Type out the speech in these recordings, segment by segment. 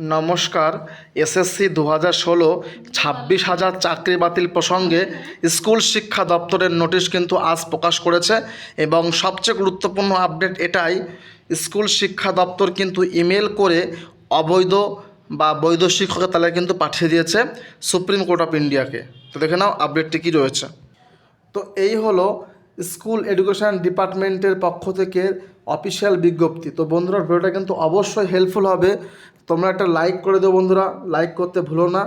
নমস্কার, এসএসসি দু হাজার ষোলো, ছাব্বিশ হাজার চাকরি বাতিল প্রসঙ্গে স্কুল শিক্ষা দপ্তরের নোটিশ কিন্তু আজ প্রকাশ করেছে এবং সবচেয়ে গুরুত্বপূর্ণ আপডেট এটাই, স্কুল শিক্ষা দপ্তর কিন্তু ইমেল করে অবৈধ বা বৈধ শিক্ষকের তালিকা কিন্তু পাঠিয়ে দিয়েছে সুপ্রিম কোর্ট অফ ইন্ডিয়াকে। তো দেখে নাও আপডেটটি কী রয়েছে। তো এই হলো স্কুল এডুকেশন ডিপার্টমেন্টের পক্ষ থেকে অফিসিয়াল বিজ্ঞপ্তি। তো বন্ধুরা, ভিডিওটা কিন্তু অবশ্যই হেল্পফুল হবে। তোমরা একটা লাইক করে দেবো বন্ধুরা লাইক করতে ভুলো না।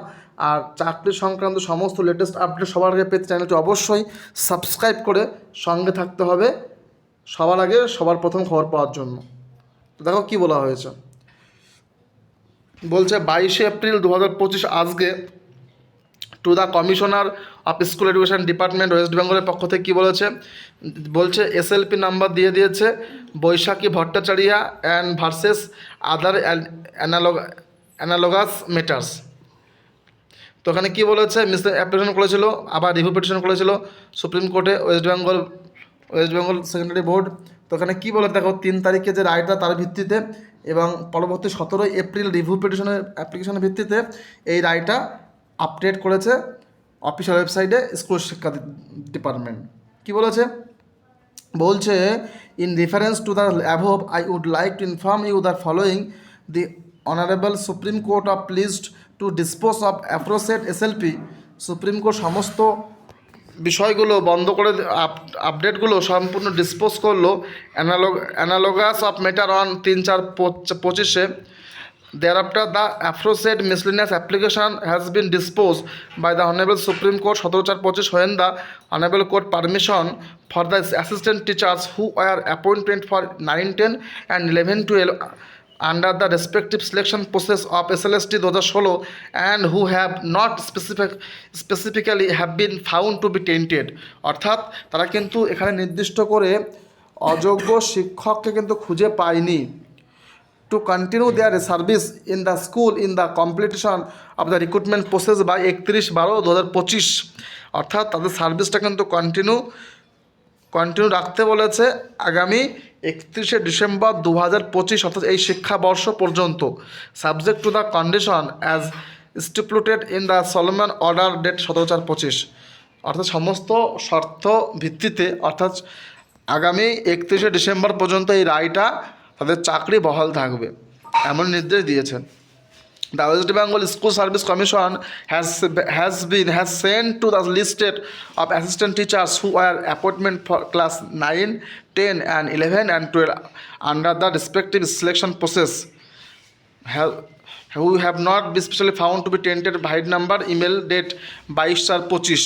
আর চাকরি সংক্রান্ত সমস্ত লেটেস্ট আপডেট সবার আগে পেতে চ্যানেলটি অবশ্যই সাবস্ক্রাইব করে সঙ্গে থাকতে হবে সবার আগে সবার প্রথম খবর পাওয়ার জন্য। দেখো কি বলা হয়েছে। বলছে বাইশে এপ্রিল দু হাজার পঁচিশ আজকে to the commissioner of school education department West বেঙ্গলের পক্ষ থেকে কী বলেছে? বলছে এসএলপি নাম্বার দিয়ে দিয়েছে, Baishakhi Bhattacharya and versus other analog analogous matters তো ওখানে কী বলেছে? মিস অ্যাপ্লিকেশন করেছিল, আবার রিভিউ পিটিশন করেছিল সুপ্রিম কোর্টে West Bengal West Bengal secondary board তো ওখানে কী বলে? দেখো, তিন তারিখে যে রায়টা তার ভিত্তিতে এবং পরবর্তী সতেরোই এপ্রিল রিভিউ পিটিশনের অ্যাপ্লিকেশনের ভিত্তিতে এই রায়টা আপডেট করেছে অফিসিয়াল ওয়েবসাইটে স্কুল শিক্ষা ডিপার্টমেন্ট কি বলেছে? বলছে in reference to the above I would like to inform you the following the honourable supreme court of pleased to dispose of aforesaid SLP supreme court সমস্ত বিষয়গুলো বন্ধ করে আপ- আপডেটগুলো সম্পূর্ণ ডিসপোজ করল। Analog analogous of matter on তিন চার পঁচিশে there after the aforesaid miscellaneous application has been dispose by the honourable supreme court সতেরো চার পঁচিশ when the honourable court permission for the assistant teachers who are appointment for nine ten and eleven twelve under the respective selection process of S L S T দু হাজার ষোলো and who have not specific specifically have been found to be tainted অর্থাৎ, তারা কিন্তু এখানে নির্দিষ্ট করে অযোগ্য শিক্ষককে কিন্তু খুঁজে পায়নি। To continue their service in the school in the completion of the recruitment process by একত্রিশ বারো দু হাজার পঁচিশ। অর্থাৎ তাদের সার্ভিসটা কিন্তু কন্টিনিউ কন্টিনিউ রাখতে বলেছে আগামী একত্রিশে ডিসেম্বর দু হাজার পঁচিশ অর্থাৎ এই শিক্ষাবর্ষ পর্যন্ত। Subject to the condition as stipulated in the Salman order date সতেরো চার পঁচিশ। অর্থাৎ সমস্ত শর্ত ভিত্তিতে অর্থাৎ আগামী একত্রিশে ডিসেম্বর পর্যন্ত এই রায়টা তাদের চাকরি বহাল থাকবে। এমন নির্দেশ দিয়েছেন। The West Bengal school service commission has has been has sent to the listed of assistant teachers who are appointment for class nine ten and eleven and twelve under the respective selection process have who have not be specially found to be tainted vide number email date বাইশ চার পঁচিশ।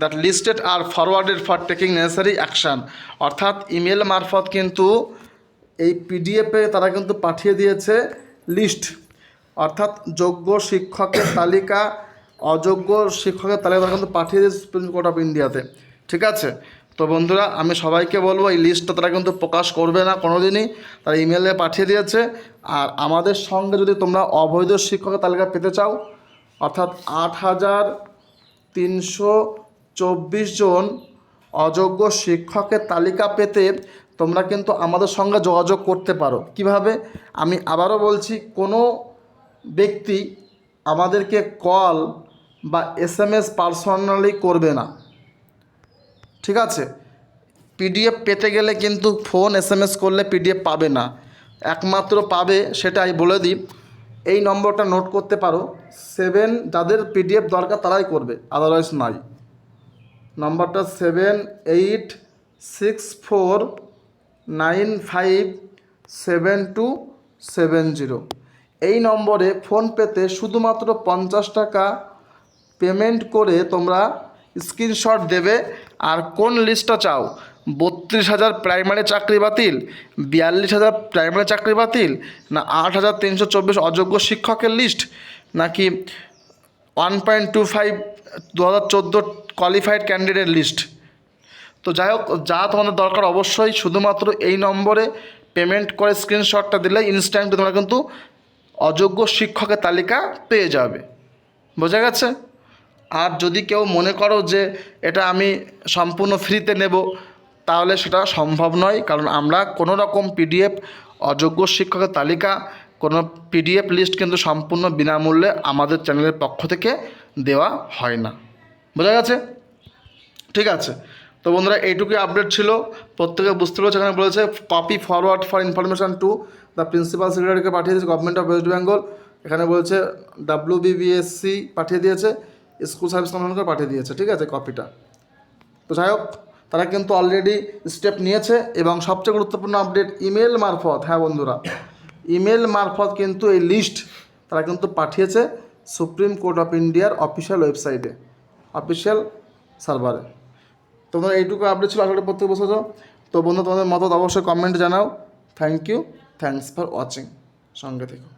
That listed are forwarded for taking necessary action অর্থাৎ email মারফত কিন্তু এই পিডিএফে তারা কিন্তু পাঠিয়ে দিয়েছে লিস্ট অর্থাৎ যোগ্য শিক্ষকের তালিকা, অযোগ্য শিক্ষকের তালিকা তারা কিন্তু পাঠিয়ে দিয়েছে সুপ্রিম কোর্ট অফ ইন্ডিয়াতে ঠিক আছে? তো বন্ধুরা, আমি সবাইকে বলব, এই লিস্টটা তারা কিন্তু প্রকাশ করবে না কোনো দিনই তারা ইমেলে পাঠিয়ে দিয়েছে। আর আমাদের সঙ্গে যদি তোমরা অবৈধ শিক্ষকের তালিকা পেতে চাও, অর্থাৎ আট হাজার তিনশো চব্বিশ জন অযোগ্য শিক্ষকের তালিকা পেতে তোমরা কিন্তু আমাদের সঙ্গে যোগাযোগ করতে পারো। কীভাবে? আমি আবারও বলছি, কোনো ব্যক্তি আমাদেরকে কল বা এস এম এস পার্সোনালি করবে না। ঠিক আছে? পিডিএফ পেতে গেলে কিন্তু ফোন এস এম এস করলে পিডিএফ পাবে না। একমাত্র পাবে সেটাই বলে দিই। এই নম্বরটা নোট করতে পারো। সেভেন যাদের পিডিএফ দরকার তারাই করবে আদারওয়াইজ নাই নম্বরটা seven eight six four nine five seven two seven zero. এই নম্বরে ফোনপেতে শুধুমাত্র পঞ্চাশ টাকা পেমেন্ট করে তোমরা স্ক্রিনশট দেবে। আর কোন লিস্টটা চাও? বত্রিশ হাজার প্রাইমারি চাকরি বাতিল, বিয়াল্লিশ হাজার প্রাইমারি চাকরি বাতিল, না আট হাজার তিনশো চব্বিশ অযোগ্য শিক্ষকের লিস্ট, নাকি ওয়ান পয়েন্ট টু ফাইভ দু হাজার চোদ্দ কোয়ালিফাইড ক্যান্ডিডেট লিস্ট? তো যাই হোক, যা তোমাদের দরকার অবশ্যই, শুধুমাত্র এই নম্বরে পেমেন্ট করে স্ক্রিনশটটা দিলে ইনস্ট্যান্ট তোমরা কিন্তু অযোগ্য শিক্ষকের তালিকা পেয়ে যাবে। বোঝা গেছে? আর যদি কেউ মনে করো যে এটা আমি সম্পূর্ণ ফ্রিতে নেব, তাহলে সেটা সম্ভব নয়, কারণ আমরা কোনো রকম পিডিএফ অযোগ্য শিক্ষকের তালিকা, কোনো পিডিএফ লিস্ট কিন্তু সম্পূর্ণ বিনামূল্যে আমাদের চ্যানেলের পক্ষ থেকে দেওয়া হয় না। বোঝা গেছে? ঠিক আছে। তো বন্ধুরা, এইটুকুই আপডেট ছিল। প্রত্যেকে বুঝতে পেরেছে এখানে বলেছে copy forward for information to the principal সেক্রেটারিকে পাঠিয়ে দিয়েছে গভর্নমেন্ট অফ ওয়েস্ট বেঙ্গল এখানে বলছে ডাব্লিউ বিবিএসসি পাঠিয়ে দিয়েছে স্কুল সার্ভিস কমিশনকে পাঠিয়ে দিয়েছে, ঠিক আছে কপিটা তো যাই হোক, তারা কিন্তু অলরেডি স্টেপ নিয়েছে এবং সবচেয়ে গুরুত্বপূর্ণ আপডেট ইমেল মারফত হ্যাঁ বন্ধুরা ইমেল মারফত কিন্তু এই লিস্ট তারা কিন্তু পাঠিয়েছে সুপ্রিম কোর্ট অফ ইন্ডিয়ার অফিসিয়াল ওয়েবসাইটে অফিসিয়াল সার্ভারে তোমরা এইটুকু আপডেট ছিল আসলে প্রত্যেক বছর তো বন্ধু, তোমাদের মত অবশ্যই কমেন্ট জানাও। Thank you thanks for watching সঙ্গে থেকো।